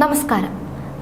നമസ്കാരം.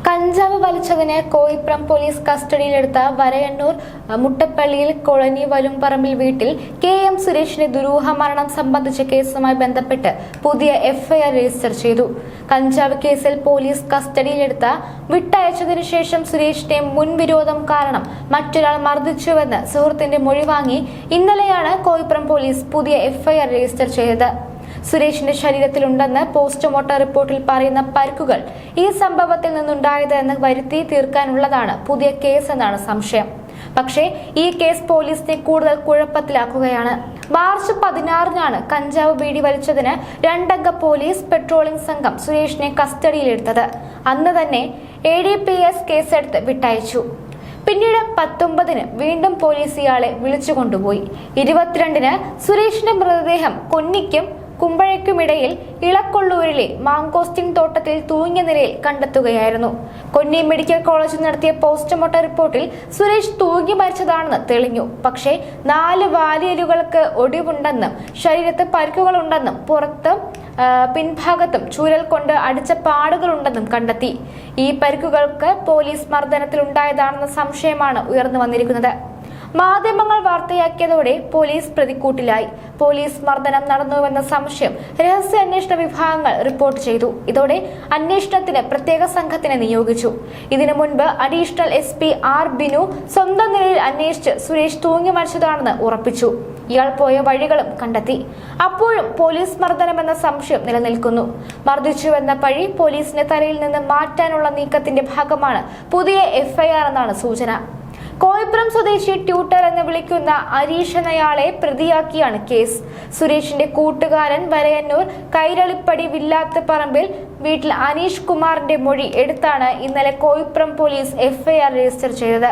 കഞ്ചാവ് വലിച്ചതിനെ കോയിപ്രം പോലീസ് കസ്റ്റഡിയിലെടുത്ത വരയണ്ണൂർ മുട്ടപ്പള്ളിയിൽ കൊളനി വലുംപറമ്പിൽ വീട്ടിൽ കെ എം സുരേഷിന്റെ ദുരൂഹ മരണം സംബന്ധിച്ച കേസുമായി ബന്ധപ്പെട്ട് പുതിയ എഫ്ഐആർ രജിസ്റ്റർ ചെയ്തു. കഞ്ചാവ് കേസിൽ പോലീസ് കസ്റ്റഡിയിലെടുത്ത വിട്ടയച്ചതിനു ശേഷം സുരേഷിന്റെ മുൻവിരോധം കാരണം മറ്റൊരാൾ മർദ്ദിച്ചുവെന്ന് സുഹൃത്തിന്റെ മൊഴി വാങ്ങി ഇന്നലെയാണ് കോയിപ്രം പോലീസ് പുതിയ എഫ്ഐആർ രജിസ്റ്റർ ചെയ്തത്. സുരേഷിന്റെ ശരീരത്തിലുണ്ടെന്ന് പോസ്റ്റ്മോർട്ടം റിപ്പോർട്ടിൽ പറയുന്ന പരുക്കുകൾ ഈ സംഭവത്തിൽ നിന്നുണ്ടായത് എന്ന് വരുത്തി തീർക്കാനുള്ളതാണ് പുതിയ കേസ് എന്നാണ് സംശയം. പക്ഷേ ഈ കേസ് പോലീസിനെ കൂടുതൽ കുഴപ്പത്തിലാക്കുകയാണ്. മാർച്ച് പതിനാറിനാണ് കഞ്ചാവ് വീടി വലിച്ചതിന് രണ്ടംഗ പോലീസ് പെട്രോളിംഗ് സംഘം സുരേഷിനെ കസ്റ്റഡിയിലെടുത്തത്. അന്ന് തന്നെ എ ഡി പി എസ് കേസെടുത്ത് വിട്ടയച്ചു. പിന്നീട് പത്തൊമ്പതിന് വീണ്ടും പോലീസ് ഇയാളെ വിളിച്ചു കൊണ്ടുപോയി ഇരുപത്തിരണ്ടിന് സുരേഷിന്റെ മൃതദേഹം കൊന്നിക്കും കുമ്പഴയ്ക്കുമിടയിൽ ഇളക്കൊള്ളൂരിലെ മാങ്കോസ്റ്റിൻ തോട്ടത്തിൽ തൂങ്ങിയ നിലയിൽ കണ്ടെത്തുകയായിരുന്നു. കൊന്നി മെഡിക്കൽ കോളേജിൽ നടത്തിയ പോസ്റ്റ്മോർട്ടം റിപ്പോർട്ടിൽ സുരേഷ് തൂങ്ങി മരിച്ചതാണെന്ന് തെളിഞ്ഞു. പക്ഷേ നാല് വാലിയലുകൾക്ക് ഒടിവുണ്ടെന്നും ശരീരത്ത് പരിക്കുകളുണ്ടെന്നും പുറത്ത് പിൻഭാഗത്തും ചൂരൽ കൊണ്ട് അടിച്ച പാടുകളുണ്ടെന്നും കണ്ടെത്തി. ഈ പരിക്കുകൾക്ക് പോലീസ് മർദ്ദനത്തിലുണ്ടായതാണെന്ന സംശയമാണ് ഉയർന്നു വന്നിരിക്കുന്നത്. മാധ്യമങ്ങൾ വാർത്തയാക്കിയതോടെ പോലീസ് പ്രതിക്കൂട്ടിലായി. പോലീസ് മർദ്ദനം നടന്നുവെന്ന സംശയം രഹസ്യാന്വേഷണ വിഭാഗങ്ങൾ റിപ്പോർട്ട് ചെയ്തു. ഇതോടെ അന്വേഷണത്തിന് പ്രത്യേക സംഘത്തിനെ നിയോഗിച്ചു. ഇതിനു മുൻപ് additional S P R Binu സ്വന്തം നിലയിൽ അന്വേഷിച്ച് സുരേഷ് തൂങ്ങി മരിച്ചതാണെന്ന് ഉറപ്പിച്ചു. ഇയാൾ പോയ വഴികളും കണ്ടെത്തി. അപ്പോഴും പോലീസ് മർദ്ദനമെന്ന സംശയം നിലനിൽക്കുന്നു. മർദ്ദിച്ചുവെന്ന പഴി പോലീസിന്റെ തലയിൽ നിന്ന് മാറ്റാനുള്ള നീക്കത്തിന്റെ ഭാഗമാണ് പുതിയ എഫ്ഐആർ എന്നാണ് സൂചന. കോയപ്പുറം സ്വദേശി ട്യൂട്ടർ എന്ന് വിളിക്കുന്ന അരീഷ് എന്നയാളെ പ്രതിയാക്കിയാണ് കേസ്. സുരേഷിന്റെ കൂട്ടുകാരൻ വരയന്നൂർ കൈരളിപ്പടി വില്ലാത്ത പറമ്പിൽ വീട്ടിൽ അനീഷ് കുമാറിന്റെ മൊഴി എടുത്താണ് ഇന്നലെ കോയിപ്പുറം പോലീസ് എഫ്ഐആർ രജിസ്റ്റർ ചെയ്തത്.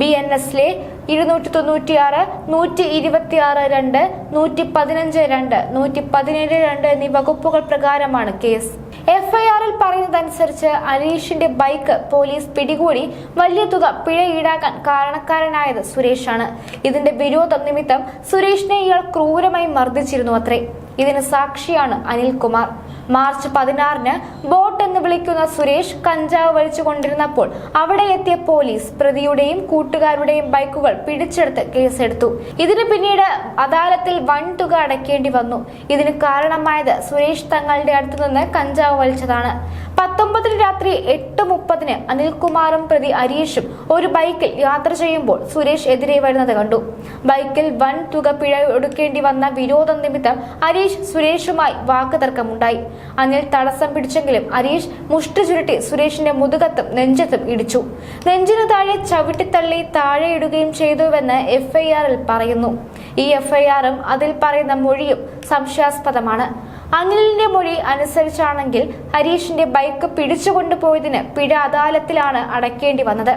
ബി എൻ എസിലെ ഇരുന്നൂറ്റി തൊണ്ണൂറ്റിയാറ് നൂറ്റി ഇരുപത്തിയാറ് രണ്ട് നൂറ്റി പതിനഞ്ച് രണ്ട് നൂറ്റി പതിനേഴ് രണ്ട് എന്നീ വകുപ്പുകൾ പ്രകാരമാണ് കേസ്. എഫ്ഐആറിൽ പറയുന്നതനുസരിച്ച് അനീഷിന്റെ ബൈക്ക് പോലീസ് പിടികൂടി വലിയ തുക പിഴ ഈടാക്കാൻ കാരണക്കാരനായത് സുരേഷാണ്. ഇതിന്റെ വിരോധം നിമിത്തം സുരേഷിനെ ഇയാൾ ക്രൂരമായി മർദ്ദിച്ചിരുന്നു അത്രേ. ഇതിന് സാക്ഷിയാണ് അനിൽകുമാർ. മാർച്ച് പതിനാറിന് ബോട്ട് വിളിക്കുന്ന സുരേഷ് കഞ്ചാവ് വലിച്ചു കൊണ്ടിരുന്നപ്പോൾ അവിടെ എത്തിയ പോലീസ് പ്രതിയുടെയും കൂട്ടുകാരുടെയും ബൈക്കുകൾ പിടിച്ചെടുത്ത് കേസെടുത്തു. ഇതിന് പിന്നീട് അദാലത്തിൽ വൻ തുക അടയ്ക്കേണ്ടി വന്നു. ഇതിന് കാരണമായത് സുരേഷ് തങ്ങളുടെ അടുത്തുനിന്ന് കഞ്ചാവ് വലിച്ചതാണ്. പത്തൊമ്പതിന് രാത്രി എട്ട് മുപ്പതിന് അനിൽകുമാറും പ്രതി അരീഷും ഒരു ബൈക്കിൽ യാത്ര ചെയ്യുമ്പോൾ സുരേഷ് എതിരെ വരുന്നത് കണ്ടു. ബൈക്കിൽ വൻ തുക പിഴ ഒടുക്കേണ്ടി വന്ന വിരോധ നിമിത്തം അരീഷ് സുരേഷുമായി വാക്കുതർക്കമുണ്ടായി. അനിൽ തടസ്സം പിടിച്ചെങ്കിലും അരീഷ് മുഷ്ടി ചുരുട്ടി സുരേഷിന്റെ മുതുകത്തും നെഞ്ചത്തും ഇടിച്ചു. നെഞ്ചിനു താഴെ ചവിട്ടിത്തള്ളി താഴെയിടുകയും ചെയ്തുവെന്ന് എഫ്ഐആറിൽ പറയുന്നു. ഈ എഫ്ഐആറും അതിൽ പറയുന്ന മൊഴിയും സംശയാസ്പദമാണ്. അനിലിന്റെ മൊഴി അനുസരിച്ചാണെങ്കിൽ ഹരീഷിന്റെ ബൈക്ക് പിടിച്ചുകൊണ്ടുപോയതിന് പിഴ അദാലത്തിലാണ് അടയ്ക്കേണ്ടി വന്നത്.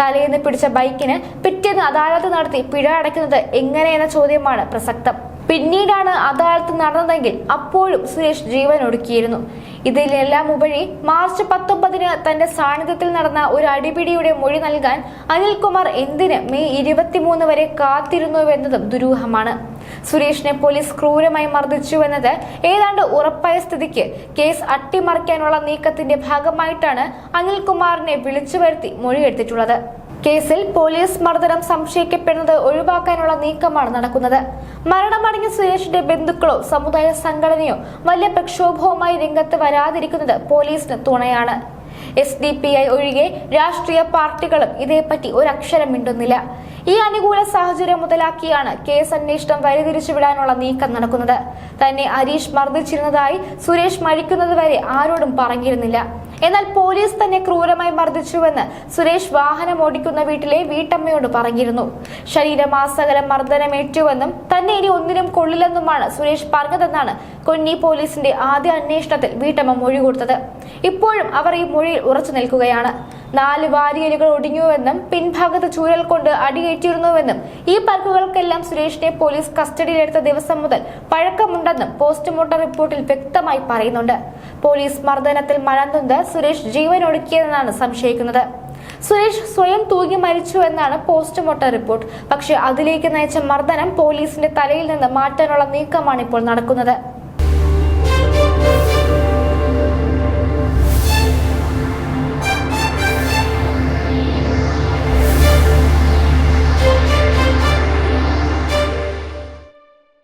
തലേന്ന് പിടിച്ച ബൈക്കിന് പിറ്റേന്ന് അദാലത്ത് നടത്തി പിഴ അടയ്ക്കുന്നത് എങ്ങനെയെന്ന ചോദ്യമാണ് പ്രസക്തം. പിന്നീടാണ് അദാലത്ത് നടന്നതെങ്കിൽ അപ്പോഴും സുരേഷ് ജീവൻ ഒടുക്കിയിരുന്നു. ഇതിലെല്ലാം ഉപരി മാർച്ച് പത്തൊമ്പതിന് തന്റെ സാന്നിധ്യത്തിൽ നടന്ന ഒരു അടിപിടിയുടെ മൊഴി നൽകാൻ അനിൽകുമാർ എന്തിന് മെയ് ഇരുപത്തിമൂന്ന് വരെ കാത്തിരുന്നുവെന്നതും ദുരൂഹമാണ്. സുരേഷിനെ പോലീസ് ക്രൂരമായി മർദ്ദിച്ചുവെന്നത് ഏതാണ്ട് ഉറപ്പായ സ്ഥിതിക്ക് കേസ് അട്ടിമറിക്കാനുള്ള നീക്കത്തിന്റെ ഭാഗമായിട്ടാണ് അനിൽകുമാറിനെ വിളിച്ചു വരുത്തി മൊഴിയെടുത്തിട്ടുള്ളത്. കേസിൽ പോലീസ് മർദ്ദനം സംശയിക്കപ്പെടുന്നത് ഒഴിവാക്കാനുള്ള നീക്കമാണ് നടക്കുന്നത്. മരണമടങ്ങിയ സുരേഷിന്റെ ബന്ധുക്കളോ സമുദായ സംഘടനയോ വലിയ പ്രക്ഷോഭവുമായി രംഗത്ത് വരാതിരിക്കുന്നത് പോലീസിന് തുണയാണ്. എസ് ഡി പി ഐ ഒഴികെ രാഷ്ട്രീയ പാർട്ടികളും ഇതേപ്പറ്റി ഒരക്ഷരം മിണ്ടുന്നില്ല. ഈ അനുകൂല സാഹചര്യം മുതലാക്കിയാണ് കേസ് അന്വേഷണം വഴിതിരിച്ചുവിടാനുള്ള നീക്കം നടക്കുന്നത്. തന്നെ അരീഷ് മർദ്ദിച്ചിരുന്നതായി സുരേഷ് മരിക്കുന്നതുവരെ ആരോടും പറഞ്ഞിരുന്നില്ല. എന്നാൽ പോലീസ് തന്നെ ക്രൂരമായി മർദ്ദിച്ചുവെന്ന് സുരേഷ് വാഹനം ഓടിക്കുന്ന വീട്ടിലെ വീട്ടമ്മയോട് പറഞ്ഞിരുന്നു. ശരീരമാസകലം മർദ്ദനമേറ്റുവെന്നും തന്നെ ഇനി ഒന്നിനും കൊള്ളില്ലെന്നുമാണ് സുരേഷ് പറഞ്ഞതെന്നാണ് കൊന്നി പോലീസിന്റെ ആദ്യ അന്വേഷണത്തിൽ വീട്ടമ്മ മൊഴി കൊടുത്തത്. ഇപ്പോഴും അവർ ഈ മൊഴിയിൽ ഉറച്ചു നിൽക്കുകയാണ്. നാല് വാരിയലുകൾ ഒടിഞ്ഞുവെന്നും പിൻഭാഗത്ത് ചൂരൽ കൊണ്ട് അടിയേറ്റിരുന്നുവെന്നും ഈ പരിക്കുകൾക്കെല്ലാം സുരേഷിനെ പോലീസ് കസ്റ്റഡിയിലെടുത്ത ദിവസം മുതൽ പഴക്കമുണ്ടെന്നും പോസ്റ്റ്മോർട്ടം റിപ്പോർട്ടിൽ വ്യക്തമായി പറയുന്നുണ്ട്. പോലീസ് മർദ്ദനത്തിൽ മഴന്തുന്നത് സുരേഷ് ജീവൻ ഒടുക്കിയതെന്നാണ് സംശയിക്കുന്നത്. സുരേഷ് സ്വയം തൂങ്ങി മരിച്ചു എന്നാണ് പോസ്റ്റ്മോർട്ടം റിപ്പോർട്ട്. പക്ഷേ അതിലേക്ക് നയിച്ച മർദ്ദനം പോലീസിന്റെ തലയിൽ നിന്ന് മാറ്റാനുള്ള നീക്കമാണ് ഇപ്പോൾ നടക്കുന്നത്.